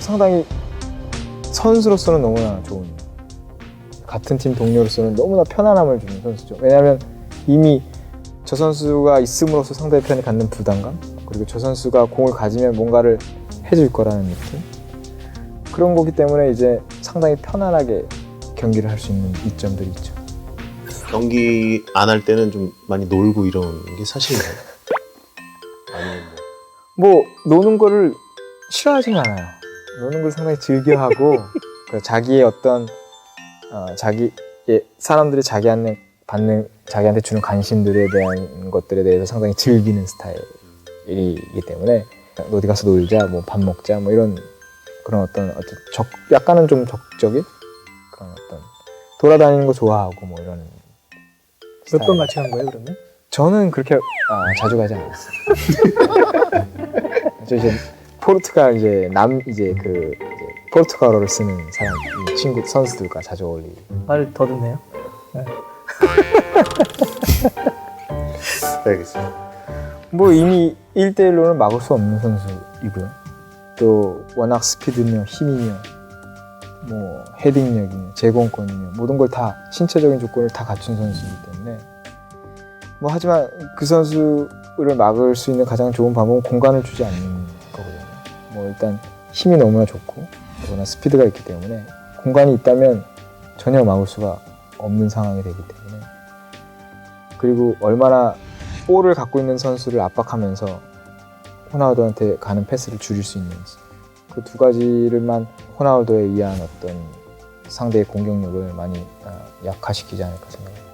상당히 선수로서는 너무나 좋은 같은 팀 동료로서는 너무나 편안함을 주는 선수죠. 왜냐하면 이미 저 선수가 있음으로써 상대편이 갖는 부담감 그리고 저 선수가 공을 가지면 뭔가를 해줄 거라는 느낌 그런 거기 때문에 이제 상당히 편안하게 경기를 할 수 있는 이점들이 있죠. 경기 안 할 때는 좀 많이 놀고 이런 게 사실인가요? 아니면 뭐 뭐 노는 거를 싫어하지는 않아요. 노는 걸 상당히 즐겨하고 그 자기의 어떤 어, 자기 예, 사람들이 자기한테 받는 자기한테 주는 관심들에 대한 것들에 대해서 상당히 즐기는 스타일이기 때문에 어디 가서 놀자, 뭐 밥 먹자, 뭐 이런 그런 어떤 어떤 적 약간은 좀 적적인 그런 어떤 돌아다니는 거 좋아하고 뭐 이런 몇 번. 같이 간 거예요 그러면? 저는 그렇게 아, 자주 가지 않았어요. 저 이제 포르투갈 이제 남 이제 그 이제 포르투갈어를 쓰는 사람 이 친구 선수들과 자주 어울리고 말을 더듬네요. 알겠습니다. 뭐 이미 1대1로는 막을 수 없는 선수이고요. 또 워낙 스피드며 힘이며 뭐 헤딩력이며 제공권이며 모든 걸 다 신체적인 조건을 다 갖춘 선수이기 때문에. 뭐 하지만 그 선수를 막을 수 있는 가장 좋은 방법은 공간을 주지 않는 거거든요. 뭐 일단 힘이 너무나 좋고 워낙 스피드가 있기 때문에 공간이 있다면 전혀 막을 수가 없는 상황이 되기 때문에. 그리고 얼마나 볼을 갖고 있는 선수를 압박하면서 호나우도한테 가는 패스를 줄일 수 있는지. 그 두 가지를만 호나우도에 의한 어떤 상대의 공격력을 많이 아, 약화시키지 않을까 생각합니다.